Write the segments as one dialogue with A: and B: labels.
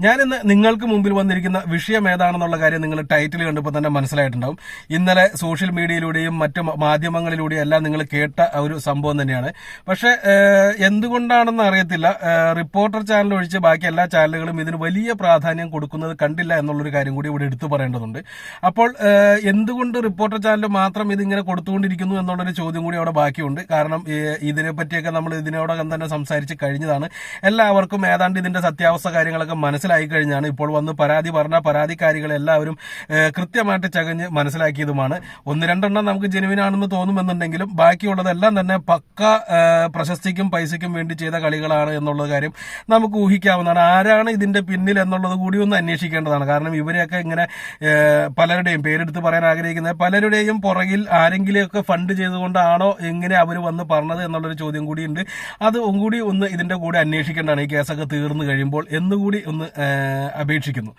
A: ഞാനിന്ന് നിങ്ങൾക്ക് മുമ്പിൽ വന്നിരിക്കുന്ന വിഷയം ഏതാണെന്നുള്ള കാര്യം നിങ്ങൾ ടൈറ്റിൽ കണ്ടപ്പോൾ തന്നെ മനസ്സിലായിട്ടുണ്ടാവും. ഇന്നലെ സോഷ്യൽ മീഡിയയിലൂടെയും മറ്റ് മാധ്യമങ്ങളിലൂടെയും എല്ലാം നിങ്ങൾ കേട്ട ഒരു സംഭവം തന്നെയാണ്. പക്ഷെ എന്തുകൊണ്ടാണെന്ന് അറിയത്തില്ല. റിപ്പോർട്ടർ ചാനൽ ഒഴിച്ച് ബാക്കി എല്ലാ ചാനലുകളും ഇതിന് വലിയ പ്രാധാന്യം കൊടുക്കുന്നത് കണ്ടില്ല എന്നുള്ളൊരു കാര്യം കൂടി ഇവിടെ എടുത്തു പറയേണ്ടതുണ്ട്. അപ്പോൾ എന്തുകൊണ്ട് റിപ്പോർട്ടർ ചാനൽ മാത്രം ഇതിങ്ങനെ കൊടുത്തുകൊണ്ടിരിക്കുന്നു എന്നുള്ളൊരു ചോദ്യം കൂടി അവിടെ ബാക്കിയുണ്ട്. കാരണം ഇതിനെ പറ്റിയൊക്കെ നമ്മൾ ഇതിനോടകം തന്നെ സംസാരിച്ച് കഴിഞ്ഞതാണ്. എല്ലാവർക്കും ഏതാണ്ട് ഇതിന്റെ സത്യാവസ്ഥ കാര്യങ്ങളൊക്കെ മനസ്സിലായി കഴിഞ്ഞാണ് ഇപ്പോൾ വന്ന് പരാതി പറഞ്ഞ പരാതിക്കാരികൾ എല്ലാവരും കൃത്യമായിട്ട് ചകഞ്ഞ് മനസ്സിലാക്കിയതുമാണ്. ഒന്ന് രണ്ടെണ്ണം നമുക്ക് ജെനുവിനാണെന്ന് തോന്നുമെന്നുണ്ടെങ്കിലും ബാക്കിയുള്ളതെല്ലാം തന്നെ പക്ക പ്രശസ്തിക്കും പൈസയ്ക്കും വേണ്ടി ചെയ്ത കളികളാണ് എന്നുള്ള കാര്യം നമുക്ക് ഊഹിക്കാവുന്നതാണ്. ആരാണ് ഇതിന്റെ പിന്നിൽ എന്നുള്ളത് കൂടി ഒന്ന് അന്വേഷിക്കേണ്ടതാണ്. കാരണം ഇവരെയൊക്കെ ഇങ്ങനെ പലരുടെയും പേരെടുത്ത് പറയാൻ ആഗ്രഹിക്കുന്ന പലരുടെയും പുറകിൽ ആരെങ്കിലുമൊക്കെ ഫണ്ട് ചെയ്തുകൊണ്ടാണോ എങ്ങനെ അവർ വന്ന് പറഞ്ഞത് എന്നുള്ളൊരു ചോദ്യം കൂടിയുണ്ട്. അത് കൂടി ഒന്ന് ഇതിന്റെ കൂടെ അന്വേഷിക്കേണ്ടതാണ്. ഈ കേസൊക്കെ തീർന്നു കഴിയുമ്പോൾ എന്നുകൂടി ഒന്ന് അപേക്ഷിക്കുന്നു.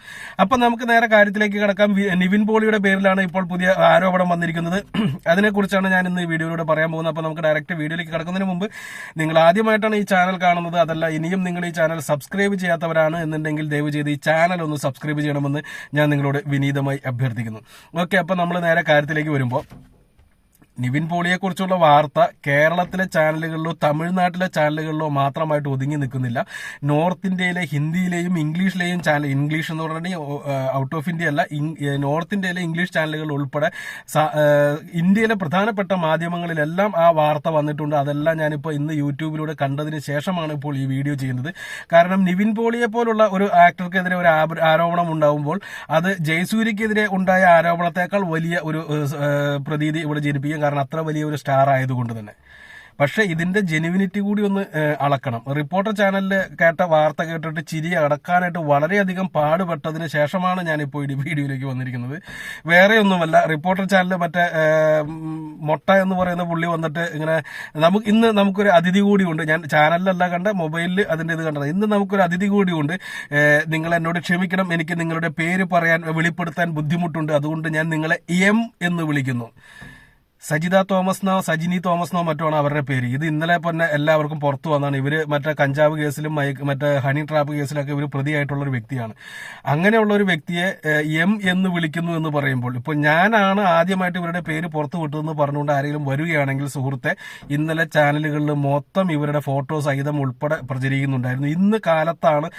A: അപ്പം നമുക്ക് നേരെ കാര്യത്തിലേക്ക് കിടക്കാം. നിവിൻ പോളിയുടെ പേരിലാണ് ഇപ്പോൾ പുതിയ ആരോപണം വന്നിരിക്കുന്നത്. അതിനെക്കുറിച്ചാണ് ഞാൻ ഇന്ന് ഈ വീഡിയോയിലൂടെ പറയാൻ പോകുന്നത്. അപ്പോൾ നമുക്ക് ഡയറക്റ്റ് വീഡിയോയിലേക്ക് കിടക്കുന്നതിന് മുമ്പ് നിങ്ങൾ ആദ്യമായിട്ടാണ് ഈ ചാനൽ കാണുന്നത്. അതല്ല ഇനിയും നിങ്ങൾ ഈ ചാനൽ സബ്സ്ക്രൈബ് ചെയ്യാത്തവരാണ് എന്നുണ്ടെങ്കിൽ ദയവ് ചെയ്ത് ഈ ചാനൽ ഒന്ന് സബ്സ്ക്രൈബ് ചെയ്യണമെന്ന് ഞാൻ നിങ്ങളോട് വിനീതമായി അഭ്യർത്ഥിക്കുന്നു. ഓക്കെ അപ്പം നമ്മൾ നേരെ കാര്യത്തിലേക്ക് വരുമ്പോൾ നിവിൻ പോളിയെ കുറിച്ചുള്ള വാർത്ത കേരളത്തിലെ ചാനലുകളിലോ തമിഴ്നാട്ടിലെ ചാനലുകളിലോ മാത്രമായിട്ട് ഒതുങ്ങി നിൽക്കുന്നില്ല. നോർത്ത് ഇന്ത്യയിലെ ഹിന്ദിയിലെയും ഇംഗ്ലീഷിലെയും ചാനൽ ഇംഗ്ലീഷ് എന്ന് പറഞ്ഞിട്ടുണ്ടെങ്കിൽ ഔട്ട് ഓഫ് ഇന്ത്യ അല്ല നോർത്ത് ഇന്ത്യയിലെ ഇംഗ്ലീഷ് ചാനലുകൾ ഉൾപ്പെടെ ഇന്ത്യയിലെ പ്രധാനപ്പെട്ട മാധ്യമങ്ങളിലെല്ലാം ആ വാർത്ത വന്നിട്ടുണ്ട്. അതെല്ലാം ഞാനിപ്പോൾ ഇന്ന് യൂട്യൂബിലൂടെ കണ്ടതിന് ശേഷമാണ് ഇപ്പോൾ ഈ വീഡിയോ ചെയ്യുന്നത്. കാരണം നിവിൻ പോളിയെ പോലുള്ള ഒരു ആക്ടർക്കെതിരെ ഒരു ആരോപണം ഉണ്ടാവുമ്പോൾ അത് ജയസൂര്യക്കെതിരെ ഉണ്ടായ ആരോപണത്തെക്കാൾ വലിയ ഒരു പ്രതീതി ഇവിടെ ജനിപ്പിക്കും കാരണം അത്ര വലിയ ഒരു സ്റ്റാർ ആയതുകൊണ്ട് തന്നെ. പക്ഷെ ഇതിന്റെ ജെനുവിനിറ്റി കൂടി ഒന്ന് അളക്കണം. റിപ്പോർട്ടർ ചാനലിൽ കേട്ട വാർത്ത കേട്ടിട്ട് ചിരി അടക്കാനായിട്ട് വളരെയധികം പാടുപെട്ടതിന് ശേഷമാണ് ഞാനിപ്പോൾ ഈ വീഡിയോയിലേക്ക് വന്നിരിക്കുന്നത്. വേറെ ഒന്നുമല്ല റിപ്പോർട്ടർ ചാനലിൽ മറ്റേ മൊട്ട എന്ന് പറയുന്ന പുള്ളി വന്നിട്ട് ഇങ്ങനെ നമുക്ക് ഇന്ന് നമുക്കൊരു അതിഥി കൂടിയുണ്ട് ഞാൻ ചാനലിലല്ല കണ്ട മൊബൈലിൽ അതിന്റെ ഇത് കണ്ടത്. ഇന്ന് നമുക്കൊരു അതിഥി കൂടിയുണ്ട് നിങ്ങൾ എന്നോട് ക്ഷമിക്കണം. എനിക്ക് നിങ്ങളുടെ പേര് പറയാൻ വെളിപ്പെടുത്താൻ ബുദ്ധിമുട്ടുണ്ട്. അതുകൊണ്ട് ഞാൻ നിങ്ങളെ എം എന്ന് വിളിക്കുന്നു. സജിത തോമസ്നോ സജിനി തോമസ്നോ മറ്റോ ആണ് അവരുടെ പേര്. ഇത് ഇന്നലെ തന്നെ എല്ലാവർക്കും പുറത്തു വന്നാണ്. ഇവർ മറ്റേ കഞ്ചാവ് കേസിലും മറ്റേ ഹണി ട്രാപ്പ് കേസിലൊക്കെ ഇവർ പ്രതിയായിട്ടുള്ള ഒരു വ്യക്തിയാണ്. അങ്ങനെയുള്ള ഒരു വ്യക്തിയെ എം എന്ന് വിളിക്കുന്നു എന്ന് പറയുമ്പോൾ ഇപ്പോൾ ഞാനാണ് ആദ്യമായിട്ട് ഇവരുടെ പേര് പുറത്തു വിട്ടതെന്ന് പറഞ്ഞുകൊണ്ട് ആരെങ്കിലും വരികയാണെങ്കിൽ സുഹൃത്തെ ഇന്നലെ ചാനലുകളിൽ മൊത്തം ഇവരുടെ ഫോട്ടോ സഹിതം ഉൾപ്പെടെ പ്രചരിക്കുന്നുണ്ടായിരുന്നു. ഇന്ന് കാലത്താണ്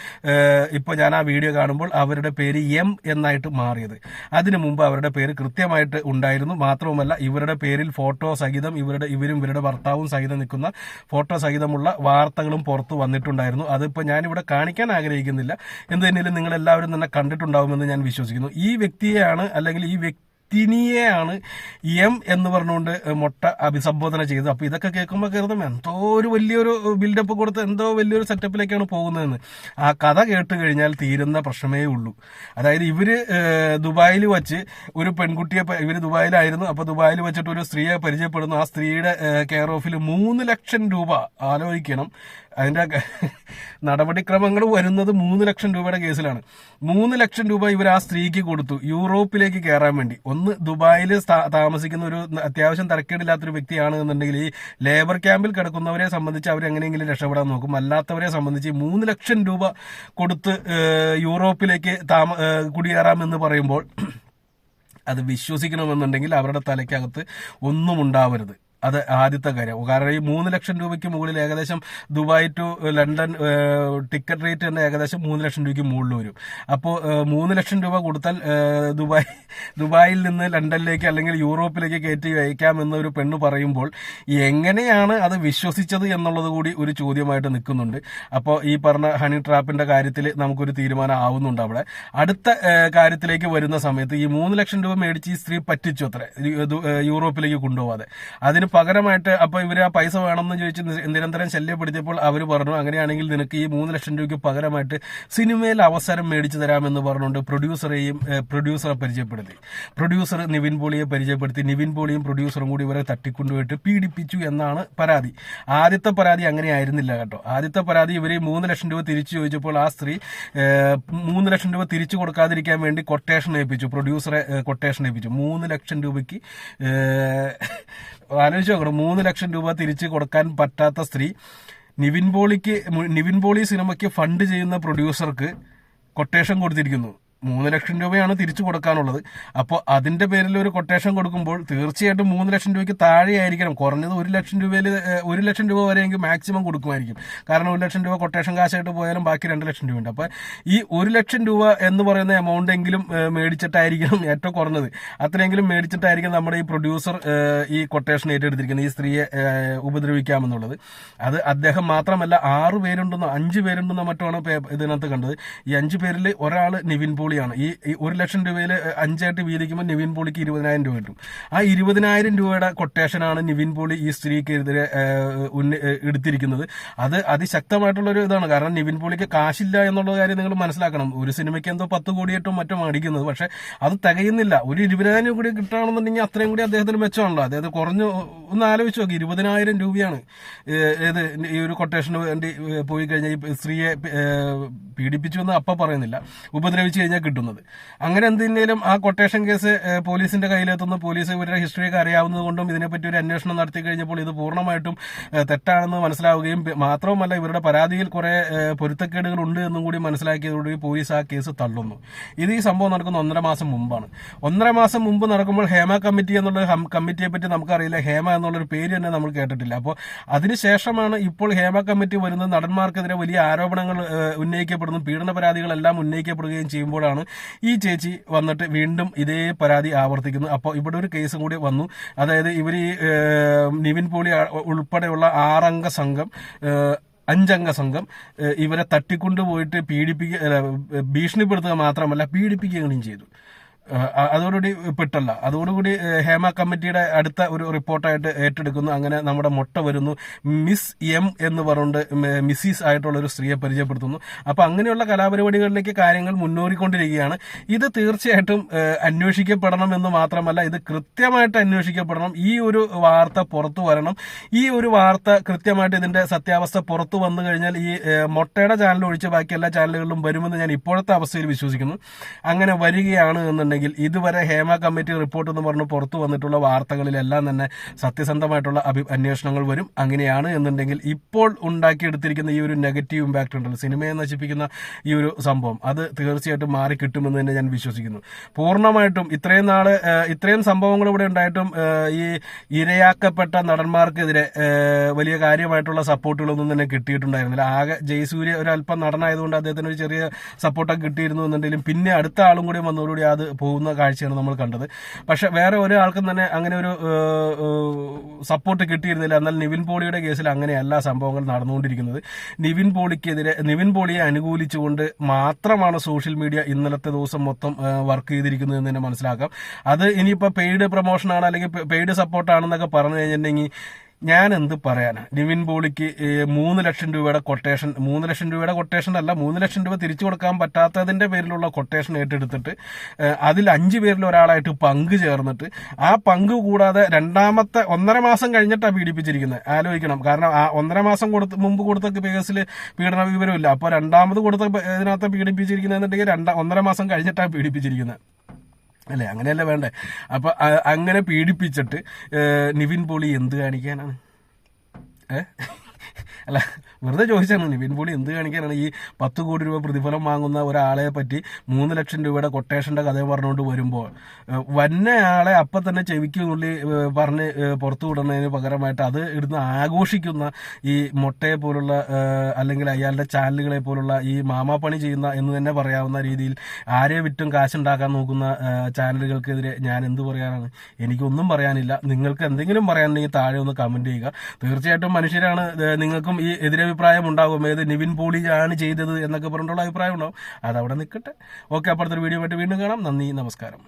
A: ഇപ്പൊ ഞാൻ ആ വീഡിയോ കാണുമ്പോൾ അവരുടെ പേര് എം എന്നായിട്ട് മാറിയത്. അതിനു മുമ്പ് അവരുടെ പേര് കൃത്യമായിട്ട് ഉണ്ടായിരുന്നു. മാത്രവുമല്ല ഇവരുടെ പേരിൽ ഫോട്ടോ സഹിതം ഇവരുടെ ഇവരും ഇവരുടെ ഭർത്താവും സഹിതം നിൽക്കുന്ന ഫോട്ടോ സഹിതമുള്ള വാർത്തകളും പുറത്തു വന്നിട്ടുണ്ടായിരുന്നു. അതിപ്പോൾ ഞാനിവിടെ കാണിക്കാൻ ആഗ്രഹിക്കുന്നില്ല. എന്ത് തന്നെയാലും നിങ്ങൾ എല്ലാവരും തന്നെ കണ്ടിട്ടുണ്ടാവുമെന്ന് ഞാൻ വിശ്വസിക്കുന്നു. ഈ വ്യക്തിയെയാണ് അല്ലെങ്കിൽ ഈ വ്യക്തി തിനിയെയാണ് എം എന്ന് പറഞ്ഞുകൊണ്ട് മൊട്ട അഭിസംബോധന ചെയ്തത് അപ്പൊ ഇതൊക്കെ കേൾക്കുമ്പോൾ കരുതും എന്തോ ഒരു വലിയൊരു ബിൽഡപ്പ് കൊടുത്ത് എന്തോ വലിയൊരു സെറ്റപ്പിലേക്കാണ് പോകുന്നതെന്ന്. ആ കഥ കേട്ട് കഴിഞ്ഞാൽ തീരുന്ന പ്രശ്നമേ ഉള്ളൂ. അതായത് ഇവർ ദുബായിൽ വച്ച് ഒരു പെൺകുട്ടിയെ ഇവർ ദുബായിലായിരുന്നു. അപ്പൊ ദുബായിൽ വെച്ചിട്ട് ഒരു സ്ത്രീയെ പരിചയപ്പെടുന്നു. ആ സ്ത്രീയുടെ കെയർ ഓഫിൽ മൂന്ന് ലക്ഷം രൂപ ആലോചിക്കണം. അതിന്റെ നടപടിക്രമങ്ങൾ വരുന്നത് മൂന്ന് ലക്ഷം രൂപയുടെ കേസിലാണ്. മൂന്ന് ലക്ഷം രൂപ ഇവർ ആ സ്ത്രീക്ക് കൊടുത്തു യൂറോപ്പിലേക്ക് കയറാൻ വേണ്ടി. ഒന്ന് ദുബായിൽ താമസിക്കുന്ന ഒരു അത്യാവശ്യം തരക്കേടില്ലാത്തൊരു വ്യക്തിയാണ് എന്നുണ്ടെങ്കിൽ ഈ ലേബർ ക്യാമ്പിൽ കിടക്കുന്നവരെ സംബന്ധിച്ച് അവർ എങ്ങനെയെങ്കിലും രക്ഷപ്പെടാൻ നോക്കും. അല്ലാത്തവരെ സംബന്ധിച്ച് മൂന്ന് ലക്ഷം രൂപ കൊടുത്ത് യൂറോപ്പിലേക്ക് താമ കുടിയേറാമെന്ന് പറയുമ്പോൾ അത് വിശ്വസിക്കണമെന്നുണ്ടെങ്കിൽ അവരുടെ തലയ്ക്കകത്ത് ഒന്നും ഉണ്ടാവരുത്. അത് ആദ്യത്തെ കാര്യം. കാരണം ഈ മൂന്ന് ലക്ഷം രൂപയ്ക്ക് മുകളിൽ ഏകദേശം Dubai to London ticket rate തന്നെ ഏകദേശം മൂന്ന് ലക്ഷം രൂപയ്ക്ക് മുകളിൽ വരും. അപ്പോൾ മൂന്ന് ലക്ഷം രൂപ കൊടുത്താൽ ദുബായ് ദുബായിൽ നിന്ന് ലണ്ടനിലേക്ക് അല്ലെങ്കിൽ യൂറോപ്പിലേക്ക് കയറ്റി അയക്കാം എന്നൊരു പെണ്ണ് പറയുമ്പോൾ എങ്ങനെയാണ് അത് വിശ്വസിച്ചത് എന്നുള്ളത് കൂടി ഒരു ചോദ്യമായിട്ട് നിൽക്കുന്നുണ്ട്. അപ്പോൾ ഈ പറഞ്ഞ ഹണി ട്രാപ്പിന്റെ കാര്യത്തിൽ നമുക്കൊരു തീരുമാനം ആവുന്നുണ്ട് അവിടെ. അടുത്ത കാര്യത്തിലേക്ക് വരുന്ന സമയത്ത് ഈ മൂന്ന് ലക്ഷം രൂപ മേടിച്ച് ഈ സ്ത്രീ പറ്റിച്ചു അത്ര. യൂറോപ്പിലേക്ക് കൊണ്ടുപോവാതെ. അതിന് പകരമായിട്ട് അപ്പൊ ഇവർ ആ പൈസ വേണമെന്ന് ചോദിച്ച് നിരന്തരം ശല്യപ്പെടുത്തിയപ്പോൾ അവർ പറഞ്ഞു അങ്ങനെയാണെങ്കിൽ നിനക്ക് ഈ മൂന്ന് ലക്ഷം രൂപയ്ക്ക് പകരമായിട്ട് സിനിമയിൽ അവസരം മേടിച്ചു തരാമെന്ന് പറഞ്ഞുകൊണ്ട് പ്രൊഡ്യൂസറെയും പ്രൊഡ്യൂസറെ പരിചയപ്പെടുത്തി. പ്രൊഡ്യൂസർ നിവിൻ പോളിയെ പരിചയപ്പെടുത്തി. നിവിൻ പോളിയും പ്രൊഡ്യൂസറും കൂടി ഇവരെ തട്ടിക്കൊണ്ടുപോയിട്ട് പീഡിപ്പിച്ചു എന്നാണ് പരാതി. ആദ്യത്തെ പരാതി അങ്ങനെ ആയിരുന്നില്ല കേട്ടോ. ആദ്യത്തെ പരാതി ഇവർ മൂന്ന് ലക്ഷം രൂപ തിരിച്ചു ചോദിച്ചപ്പോൾ ആ സ്ത്രീ മൂന്ന് ലക്ഷം രൂപ തിരിച്ചു കൊടുക്കാതിരിക്കാൻ വേണ്ടി കൊട്ടേഷൻ ഏൽപ്പിച്ചു. പ്രൊഡ്യൂസറെ കൊട്ടേഷൻ ഏൽപ്പിച്ചു. മൂന്ന് ലക്ഷം രൂപയ്ക്ക് ആലോചിച്ച് നോക്കണം മൂന്ന് ലക്ഷം രൂപ തിരിച്ച് കൊടുക്കാൻ പറ്റാത്ത സ്ത്രീ. നിവിൻ പോളിക്ക് നിവിൻ പോളി സിനിമയ്ക്ക് ഫണ്ട് ചെയ്യുന്ന പ്രൊഡ്യൂസർക്ക് കൊട്ടേഷൻ കൊടുത്തിരിക്കുന്നു. മൂന്ന് ലക്ഷം രൂപയാണ് തിരിച്ചു കൊടുക്കാനുള്ളത്. അപ്പോൾ അതിന്റെ പേരിൽ ഒരു കൊട്ടേഷൻ കൊടുക്കുമ്പോൾ തീർച്ചയായിട്ടും മൂന്ന് ലക്ഷം രൂപയ്ക്ക് താഴെയായിരിക്കണം. കുറഞ്ഞത് ഒരു ലക്ഷം രൂപയിൽ ഒരു ലക്ഷം രൂപ വരെ വരെയെങ്കിൽ മാക്സിമം കൊടുക്കുമായിരിക്കും. കാരണം ഒരു ലക്ഷം രൂപ കൊട്ടേഷൻ കാശായിട്ട് പോയാലും ബാക്കി രണ്ട് ലക്ഷം രൂപയുണ്ട്. അപ്പോൾ ഈ ഒരു ലക്ഷം രൂപ എന്ന് പറയുന്ന എമൗണ്ട് എങ്കിലും മേടിച്ചിട്ടായിരിക്കണം ഏറ്റവും കുറഞ്ഞത്. അത്രയെങ്കിലും മേടിച്ചിട്ടായിരിക്കും നമ്മുടെ ഈ പ്രൊഡ്യൂസർ ഈ കൊട്ടേഷൻ ഏറ്റെടുത്തിരിക്കുന്നത് ഈ സ്ത്രീയെ ഉപദ്രവിക്കാമെന്നുള്ളത്. അത് അദ്ദേഹം മാത്രമല്ല ആറ് പേരുണ്ടെന്നോ അഞ്ച് പേരുണ്ടെന്നോ മറ്റോ ആണ് ഇതിനകത്ത് കണ്ടത്. ഈ അഞ്ച് പേരിൽ ഒരാൾ നിവിൻ പോളിയാണ് ഈ ഒരു ലക്ഷം രൂപയിൽ അഞ്ചായിട്ട് വീതിക്കുമ്പോൾ നിവിൻ പോളിക്ക് ഇരുപതിനായിരം രൂപ കിട്ടും. ആ ഇരുപതിനായിരം രൂപയുടെ കൊട്ടേഷനാണ് നിവിൻ പോളി ഈ സ്ത്രീക്കെതിരെ എടുത്തിരിക്കുന്നത്. അത് അതിശക്തമായിട്ടുള്ള ഒരു ഇതാണ്. കാരണം നിവിൻ പോളിക്ക് കാശില്ല എന്നുള്ള കാര്യം നിങ്ങൾ മനസ്സിലാക്കണം. ഒരു സിനിമയ്ക്ക് എന്തോ പത്ത് കോടിയായിട്ടും മറ്റോ അടിക്കുന്നത് പക്ഷെ അത് തികയുന്നില്ല. ഒരു ഇരുപതിനായിരം കൂടി കിട്ടണമെന്നുണ്ടെങ്കിൽ അത്രയും കൂടി അദ്ദേഹത്തിന് മെച്ചമാണല്ലോ. അതായത് കുറഞ്ഞു ഒന്ന് ആലോചിച്ച് നോക്കി. ഇരുപതിനായിരം രൂപയാണ് ഏത് ഈ ഒരു കൊട്ടേഷന് വേണ്ടി പോയി കഴിഞ്ഞാൽ ഈ സ്ത്രീയെ പീഡിപ്പിച്ചു എന്ന് അപ്പ പറയുന്നില്ല. ഉപദ്രവിച്ചു കഴിഞ്ഞാൽ കിട്ടുന്നത്. അങ്ങനെ എന്തെങ്കിലും ആ കൊട്ടേഷൻ കേസ് പോലീസിന്റെ കയ്യിലെത്തുന്ന. പോലീസ് ഇവരുടെ ഹിസ്റ്ററിയൊക്കെ അറിയാവുന്നത് കൊണ്ടും ഇതിനെപ്പറ്റി ഒരു അന്വേഷണം നടത്തി കഴിഞ്ഞപ്പോൾ ഇത് പൂർണമായിട്ടും തെറ്റാണെന്ന് മനസ്സിലാവുകയും മാത്രവുമല്ല ഇവരുടെ പരാതിയിൽ കുറെ പൊരുത്തക്കേടുകൾ ഉണ്ട് എന്നും കൂടി മനസ്സിലാക്കിയതോടുകൂടി പോലീസ് ആ കേസ് തള്ളുന്നു. ഇത് ഈ സംഭവം നടക്കുന്ന ഒന്നര മാസം മുമ്പാണ്. ഒന്നര മാസം മുമ്പ് നടക്കുമ്പോൾ ഹേമ കമ്മിറ്റി എന്നുള്ള കമ്മിറ്റിയെ പറ്റി നമുക്കറിയില്ല. ഹേമ എന്നുള്ളൊരു പേര് തന്നെ നമ്മൾ കേട്ടിട്ടില്ല. അപ്പോൾ അതിനുശേഷമാണ് ഇപ്പോൾ ഹേമ കമ്മിറ്റി വരുന്നത്. നടന്മാർക്കെതിരെ വലിയ ആരോപണങ്ങൾ ഉന്നയിക്കപ്പെടുന്നു. പീഡന പരാതികളെല്ലാം ഉന്നയിക്കപ്പെടുകയും ചെയ്യുമ്പോഴാണ് ഈ ചേച്ചി വന്നിട്ട് വീണ്ടും ഇതേ പരാതി ആവർത്തിക്കുന്നത് അപ്പോൾ ഇവിടെ ഒരു കേസും കൂടി വന്നു. അതായത് ഇവർ ഈ നിവിൻ പോളി ഉൾപ്പെടെയുള്ള ആറംഗ സംഘം അഞ്ചംഗ സംഘം ഇവരെ തട്ടിക്കൊണ്ടുപോയിട്ട് പീഡിപ്പിക്കുക ഭീഷണിപ്പെടുത്തുക മാത്രമല്ല പീഡിപ്പിക്കുകയും ചെയ്തു. അതോടുകൂടി പെട്ടല്ല. അതോടുകൂടി ഹേമ കമ്മിറ്റിയുടെ അടുത്ത ഒരു റിപ്പോർട്ടായിട്ട് ഏറ്റെടുക്കുന്നു. അങ്ങനെ നമ്മുടെ മുട്ട വരുന്നു. മിസ് എം എന്ന് പറഞ്ഞുകൊണ്ട് മിസ്സീസ് ആയിട്ടുള്ള ഒരു സ്ത്രീയെ പരിചയപ്പെടുത്തുന്നു. അപ്പൊ അങ്ങനെയുള്ള കലാപരിപാടികളിലേക്ക് കാര്യങ്ങൾ മുന്നേറിക്കൊണ്ടിരിക്കുകയാണ് ഇത് തീർച്ചയായിട്ടും അന്വേഷിക്കപ്പെടണം എന്ന് മാത്രമല്ല ഇത് കൃത്യമായിട്ട് അന്വേഷിക്കപ്പെടണം. ഈ ഒരു വാർത്ത പുറത്തു വരണം. ഈ ഒരു വാർത്ത കൃത്യമായിട്ട് ഇതിന്റെ സത്യാവസ്ഥ പുറത്തു വന്നു കഴിഞ്ഞാൽ ഈ മൊട്ടയുടെ ചാനൽ ഒഴിച്ച് ബാക്കി എല്ലാ ചാനലുകളിലും വരുമെന്ന് ഞാൻ ഇപ്പോഴത്തെ അവസ്ഥയിൽ വിശ്വസിക്കുന്നു. അങ്ങനെ വരികയാണ് എന്നുണ്ടെങ്കിൽ ഇതുവരെ ഹേമ കമ്മിറ്റി റിപ്പോർട്ട് എന്ന് പറഞ്ഞ് പുറത്തു വന്നിട്ടുള്ള വാർത്തകളിലെല്ലാം തന്നെ സത്യസന്ധമായിട്ടുള്ള അഭി അന്വേഷണങ്ങൾ വരും. അങ്ങനെയാണ് എന്നുണ്ടെങ്കിൽ ഇപ്പോൾ ഉണ്ടാക്കിയെടുത്തിരിക്കുന്ന ഈ ഒരു നെഗറ്റീവ് ഇമ്പാക്ട് ഉണ്ടല്ലോ. സിനിമയെ നശിപ്പിക്കുന്ന ഈ ഒരു സംഭവം. അത് തീർച്ചയായിട്ടും മാറി കിട്ടുമെന്ന് തന്നെ ഞാൻ വിശ്വസിക്കുന്നു. പൂർണമായിട്ടും ഇത്രയും നാൾ ഇത്രയും സംഭവങ്ങൾ ഇവിടെ ഉണ്ടായിട്ടും ഈ ഇരയാക്കപ്പെട്ട നടന്മാർക്കെതിരെ വലിയ കാര്യമായിട്ടുള്ള സപ്പോർട്ടുകളൊന്നും തന്നെ കിട്ടിയിട്ടുണ്ടായിരുന്നില്ല. ആകെ ജയസൂര്യ ഒരു അല്പം നടനായതുകൊണ്ട് അദ്ദേഹത്തിന് ഒരു ചെറിയ സപ്പോർട്ടൊക്കെ കിട്ടിയിരുന്നു എന്നുണ്ടെങ്കിലും പിന്നെ അടുത്ത ആളും കൂടി വന്നതോടുകൂടി അത് പോകുന്ന കാഴ്ചയാണ് നമ്മൾ കണ്ടത്. പക്ഷെ വേറെ ഒരാൾക്കും തന്നെ അങ്ങനെ ഒരു സപ്പോർട്ട് കിട്ടിയിരുന്നില്ല. എന്നാൽ നിവിൻ പോളിയുടെ കേസിൽ അങ്ങനെയല്ല സംഭവങ്ങൾ നടന്നുകൊണ്ടിരിക്കുന്നത്. നിവിൻ പോളിക്കെതിരെ നിവിൻ പോളിയെ അനുകൂലിച്ചുകൊണ്ട് മാത്രമാണ് സോഷ്യൽ മീഡിയ ഇന്നലത്തെ ദിവസം മൊത്തം വർക്ക് ചെയ്തിരിക്കുന്നത് എന്ന് തന്നെ മനസ്സിലാക്കാം. അത് ഇനിയിപ്പോൾ പെയ്ഡ് പ്രൊമോഷൻ ആണ് അല്ലെങ്കിൽ പെയ്ഡ് സപ്പോർട്ടാണെന്നൊക്കെ പറഞ്ഞു കഴിഞ്ഞിട്ടുണ്ടെങ്കിൽ ഞാൻ എന്ത് പറയാനാ? നിവിൻ പോളിക്ക് മൂന്ന് ലക്ഷം രൂപയുടെ കൊട്ടേഷൻ മൂന്ന് ലക്ഷം രൂപയുടെ കൊട്ടേഷൻ അല്ല മൂന്ന് ലക്ഷം രൂപ തിരിച്ചു കൊടുക്കാൻ പറ്റാത്തതിന്റെ പേരിലുള്ള കൊട്ടേഷൻ ഏറ്റെടുത്തിട്ട് അതിൽ അഞ്ച് പേരിൽ ഒരാളായിട്ട് പങ്ക് ചേർന്നിട്ട് ആ പങ്ക് കൂടാതെ രണ്ടാമത്തെ ഒന്നര മാസം കഴിഞ്ഞിട്ടാണ് പീഡിപ്പിച്ചിരിക്കുന്നത് ആലോചിക്കണം. കാരണം ആ ഒന്നര മാസം കൊടുത്ത് മുമ്പ് കൊടുത്ത കേസിൽ പീഡന വിവരമില്ല. അപ്പോൾ രണ്ടാമത് കൊടുത്ത ഇതിനകത്ത് പീഡിപ്പിച്ചിരിക്കുന്നതെന്നുണ്ടെങ്കിൽ രണ്ടാ ഒന്നര മാസം കഴിഞ്ഞിട്ടാണ് പീഡിപ്പിച്ചിരിക്കുന്നത് അല്ലേ? അങ്ങനെയല്ല വേണ്ടേ. അപ്പൊ അങ്ങനെ പീഡിപ്പിച്ചിട്ട് നിവിൻ പോളി എന്ത് കാണിക്കാനാണ്? ഏ? അല്ല വെറുതെ ചോദിച്ചാണ് നിവിൻ പോളി എന്ത് കാണിക്കാനാണ് ഈ പത്ത് കോടി രൂപ പ്രതിഫലം വാങ്ങുന്ന ഒരാളെ പറ്റി മൂന്ന് ലക്ഷം രൂപയുടെ കൊട്ടേഷന്റെ കഥ പറഞ്ഞുകൊണ്ട് വരുമ്പോൾ വന്നയാളെ അപ്പം തന്നെ ചെവിക്കുന്നുള്ളി ഏഹ്, പറഞ്ഞ് പുറത്തു വിടുന്നതിന് പകരമായിട്ട് അത് ഇടുന്ന് ആഘോഷിക്കുന്ന ഈ മൊട്ടയെ പോലുള്ള അല്ലെങ്കിൽ അയാളുടെ ചാനലുകളെ പോലുള്ള ഈ മാമാപ്പണി ചെയ്യുന്ന എന്ന് തന്നെ പറയാവുന്ന രീതിയിൽ ആരെ വിറ്റും കാശുണ്ടാക്കാൻ നോക്കുന്ന ചാനലുകൾക്കെതിരെ ഞാൻ എന്ത് പറയാനാണ്? എനിക്കൊന്നും പറയാനില്ല. നിങ്ങൾക്ക് എന്തെങ്കിലും പറയാനുണ്ടെങ്കിൽ താഴെ ഒന്ന് കമന്റ് ചെയ്യുക. തീർച്ചയായിട്ടും മനുഷ്യരാണ് നിങ്ങൾക്കും ഈ എതിരഭിപ്രായം ഉണ്ടാകും ഏത് നിവിൻ പോളിയാണ് ചെയ്തത് എന്നൊക്കെ പറഞ്ഞിട്ടുള്ള അഭിപ്രായം ഉണ്ടാവും അതവിടെ നിൽക്കട്ടെ. ഓക്കെ അപ്പുറത്തൊരു വീഡിയോ ആയിട്ട് വീണ്ടും കാണാം. നന്ദി നമസ്കാരം.